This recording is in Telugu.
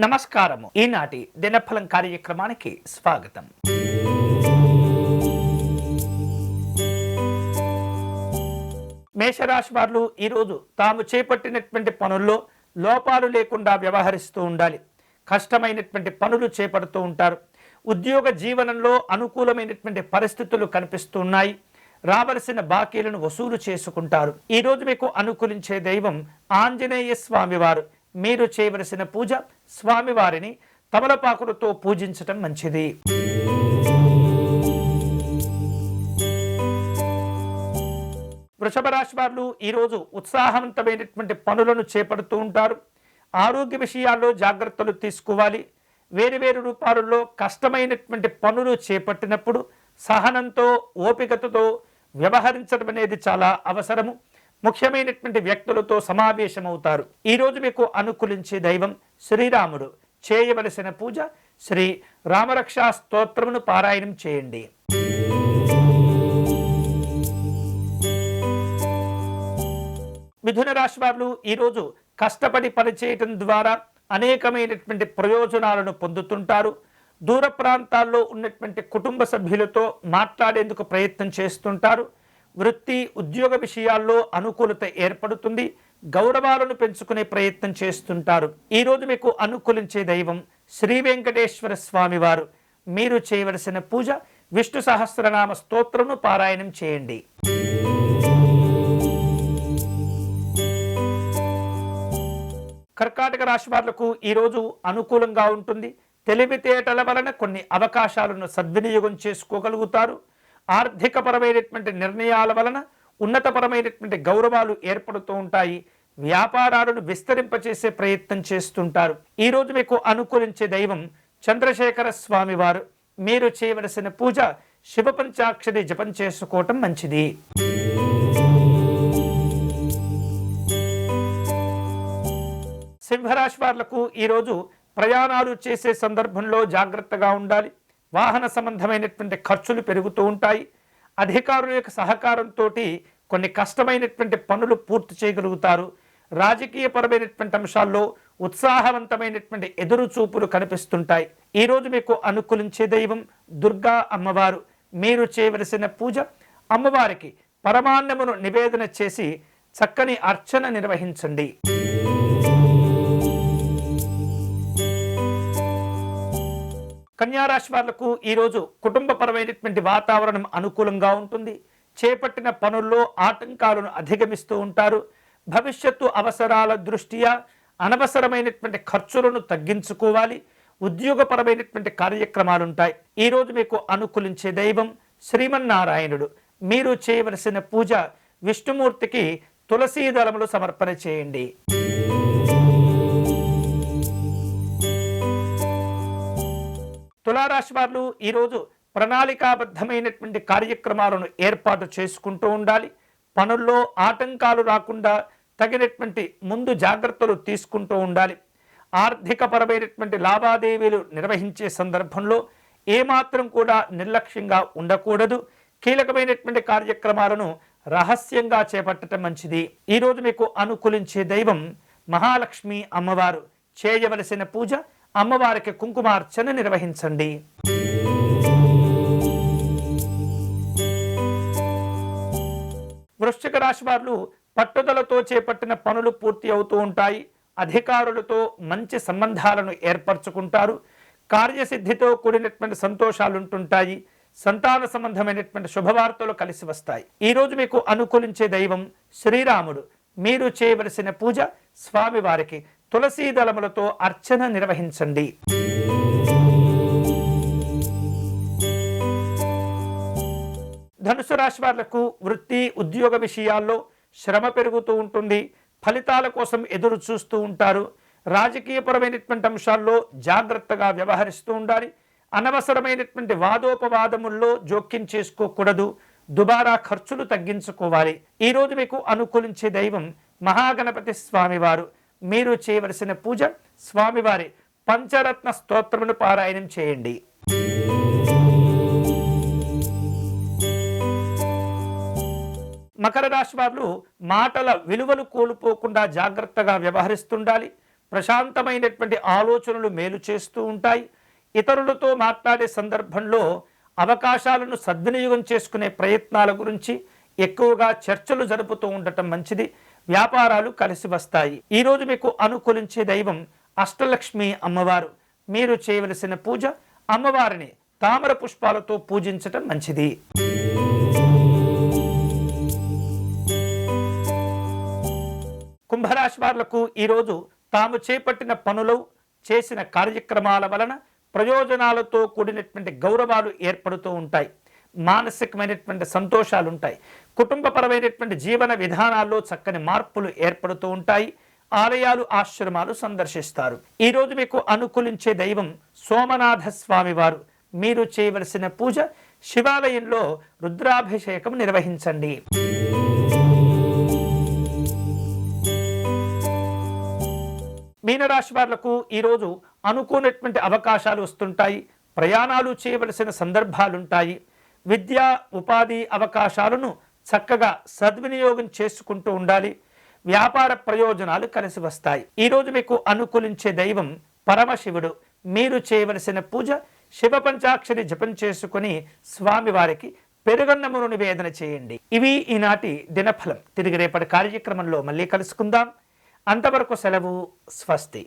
నమస్కారము. ఈనాటి దినఫలం కార్యక్రమానికి స్వాగతం. మేషరాశి వారు ఈరోజు తాము చేపట్టినటువంటి పనుల్లో లోపాలు లేకుండా వ్యవహరిస్తూ ఉండాలి. కష్టమైనటువంటి పనులు చేపడుతూ ఉంటారు. ఉద్యోగ జీవనంలో అనుకూలమైనటువంటి పరిస్థితులు కనిపిస్తూ ఉన్నాయి. రావలసిన బాకీలను వసూలు చేసుకుంటారు. ఈరోజు మీకు అనుకూలించే దైవం ఆంజనేయ స్వామివారు మీరు చేయవలసిన పూజ స్వామివారిని తమలపాకులతో పూజించటం మంచిది. వృషభ రాశి వారు ఈరోజు ఉత్సాహవంతమైనటువంటి పనులను చేపడుతూ ఉంటారు. ఆరోగ్య విషయాల్లో జాగ్రత్తలు తీసుకోవాలి. వేరు వేరు రూపాలలో కష్టమైనటువంటి పనులు చేపట్టినప్పుడు సహనంతో ఓపికతతో వ్యవహరించడం అనేది చాలా అవసరము. ముఖ్యమైనటువంటి వ్యక్తులతో సమావేశమవుతారు. ఈరోజు మీకు అనుకూలించే దైవం శ్రీరాముడు. చేయవలసిన పూజ శ్రీ రామరక్షా స్తోత్రమును పారాయణం చేయండి. మిథున రాశి వారు ఈరోజు కష్టపడి పనిచేయటం ద్వారా అనేకమైనటువంటి ప్రయోజనాలను పొందుతుంటారు. దూర ప్రాంతాల్లో ఉన్నటువంటి కుటుంబ సభ్యులతో మాట్లాడేందుకు ప్రయత్నం చేస్తుంటారు. వృత్తి ఉద్యోగ విషయాల్లో అనుకూలత ఏర్పడుతుంది. గౌరవాలను పెంచుకునే ప్రయత్నం చేస్తుంటారు. ఈరోజు మీకు అనుకూలించే దైవం శ్రీ వెంకటేశ్వర స్వామివారు. మీరు చేయవలసిన పూజ విష్ణు సహస్రనామ స్తోత్రమును పారాయణం చేయండి. కర్కాటక రాశి వాళ్ళకు ఈరోజు అనుకూలంగా ఉంటుంది. తెలివితేటల వలన కొన్ని అవకాశాలను సద్వినియోగం చేసుకోగలుగుతారు. ఆర్థికపరమైనటువంటి నిర్ణయాల వలన ఉన్నతపరమైనటువంటి గౌరవాలు ఏర్పడుతూ ఉంటాయి. వ్యాపారాలను విస్తరింపచేసే ప్రయత్నం చేస్తుంటారు. ఈరోజు మీకు అనుకూలించే దైవం చంద్రశేఖర స్వామి వారు మీరు చేయవలసిన పూజ శివ పంచాక్షరి జపం చేసుకోవటం మంచిది. సింహరాశి వాళ్ళకు ఈరోజు ప్రయాణాలు చేసే సందర్భంలో జాగ్రత్తగా ఉండాలి. వాహన సంబంధమైనటువంటి ఖర్చులు పెరుగుతూ ఉంటాయి. అధికారుల యొక్క సహకారంతో కొన్ని కష్టమైనటువంటి పనులు పూర్తి చేయగలుగుతారు. రాజకీయపరమైనటువంటి అంశాల్లో ఉత్సాహవంతమైనటువంటి ఎదురు చూపులు కనిపిస్తుంటాయి ఈరోజు మీకు అనుకూలించే దైవం దుర్గా అమ్మవారు. మీరు చేయవలసిన పూజ అమ్మవారికి పరమాన్నమును నివేదన చేసి చక్కని అర్చన నిర్వహించండి. కన్యారాశి వాళ్ళకు ఈరోజు కుటుంబపరమైనటువంటి వాతావరణం అనుకూలంగా ఉంటుంది. చేపట్టిన పనుల్లో ఆటంకాలను అధిగమిస్తూ ఉంటారు. భవిష్యత్తు అవసరాల దృష్ట్యా అనవసరమైనటువంటి ఖర్చులను తగ్గించుకోవాలి. ఉద్యోగపరమైనటువంటి కార్యక్రమాలు ఉంటాయి ఈరోజు మీకు అనుకూలించే దైవం శ్రీమన్నారాయణుడు. మీరు చేయవలసిన పూజ విష్ణుమూర్తికి తులసీదళములు సమర్పణ చేయండి. తులారాశి వారు ఈరోజు ప్రణాళికాబద్ధమైనటువంటి కార్యక్రమాలను ఏర్పాటు చేసుకుంటూ ఉండాలి. పనుల్లో ఆటంకాలు రాకుండా తగినటువంటి ముందు జాగ్రత్తలు తీసుకుంటూ ఉండాలి. ఆర్థికపరమైనటువంటి లావాదేవీలు నిర్వహించే సందర్భంలో ఏమాత్రం కూడా నిర్లక్ష్యంగా ఉండకూడదు. కీలకమైనటువంటి కార్యక్రమాలను రహస్యంగా చేపట్టడం మంచిది. ఈరోజు మీకు అనుకూలించే దైవం మహాలక్ష్మి అమ్మవారు. చేయవలసిన పూజ అమ్మవారికి కుంకుమార్చన నిర్వహించండి. వృశ్చిక రాశి వారు పట్టుదలతో చేపట్టిన పనులు పూర్తి అవుతూ ఉంటాయి. అధికారులతో మంచి సంబంధాలను ఏర్పరచుకుంటారు. కార్యసిద్ధితో కూడినటువంటి సంతోషాలు ఉంటుంటాయి సంతాన సంబంధమైనటువంటి శుభవార్తలు కలిసి వస్తాయి. ఈ రోజు మీకు అనుకూలించే దైవం శ్రీరాముడు. మీరు చేయవలసిన పూజ స్వామివారికి. తులసీ దళములతో అర్చన నిర్వహించండి. ధనుసు రాశి వాళ్ళకు వృత్తి ఉద్యోగ విషయాల్లో శ్రమ పెరుగుతూ ఉంటుంది. ఫలితాల కోసం ఎదురు చూస్తూ ఉంటారు. రాజకీయపరమైనటువంటి అంశాల్లో జాగ్రత్తగా వ్యవహరిస్తూ ఉండాలి. అనవసరమైనటువంటి వాదోపవాదముల్లో జోక్యం చేసుకోకూడదు. దుబారా ఖర్చులు తగ్గించుకోవాలి. ఈరోజు మీకు అనుకూలించే దైవం మహాగణపతి స్వామివారు. మీరు చేయవలసిన పూజ స్వామివారి పంచరత్న స్తోత్రమును పారాయణం చేయండి. మకర రాశి వారు మాటల విలువలు కోల్పోకుండా జాగ్రత్తగా వ్యవహరిస్తుండాలి. ప్రశాంతమైనటువంటి ఆలోచనలు మేలు చేస్తూ ఉంటాయి. ఇతరులతో మాట్లాడే సందర్భంలో అవకాశాలను సద్వినియోగం చేసుకునే ప్రయత్నాల గురించి ఎక్కువగా చర్చలు జరుపుతూ ఉండటం మంచిది. వ్యాపారాలు కలిసి వస్తాయి. ఈరోజు మీకు అనుకూలించే దైవం అష్టలక్ష్మి అమ్మవారు. మీరు చేయవలసిన పూజ అమ్మవారిని తామర పుష్పాలతో పూజించటం మంచిది. కుంభరాశి వారులకు ఈరోజు తాము చేపట్టిన పనులు చేసిన కార్యక్రమాల వలన ప్రయోజనాలతో కూడినటువంటి గౌరవాలు ఏర్పడుతూ ఉంటాయి. మానసికమైనటువంటి సంతోషాలు ఉంటాయి కుటుంబపరమైనటువంటి జీవన విధానాల్లో చక్కని మార్పులు ఏర్పడుతూ ఉంటాయి. ఆలయాలు ఆశ్రమాలు సందర్శిస్తారు. ఈరోజు మీకు అనుకూలించే దైవం సోమనాథ స్వామి వారు. మీరు చేయవలసిన పూజ శివాలయంలో రుద్రాభిషేకం నిర్వహించండి. మీనరాశి వాళ్ళకు ఈరోజు అనుకోనటువంటి అవకాశాలు వస్తుంటాయి. ప్రయాణాలు చేయవలసిన సందర్భాలుంటాయి. విద్యా ఉపాధి అవకాశాలను చక్కగా సద్వినియోగం చేసుకుంటూ ఉండాలి. వ్యాపార ప్రయోజనాలు కలిసి వస్తాయి. ఈరోజు మీకు అనుకూలించే దైవం పరమశివుడు. మీరు చేయవలసిన పూజ శివ పంచాక్షరి జపం చేసుకుని స్వామివారికి పెరుగన్నమును నివేదన చేయండి. ఇవి ఈనాటి దినఫలం. తిరిగి రేపటి కార్యక్రమంలో మళ్ళీ కలుసుకుందాం. అంతవరకు సెలవు స్వస్తి.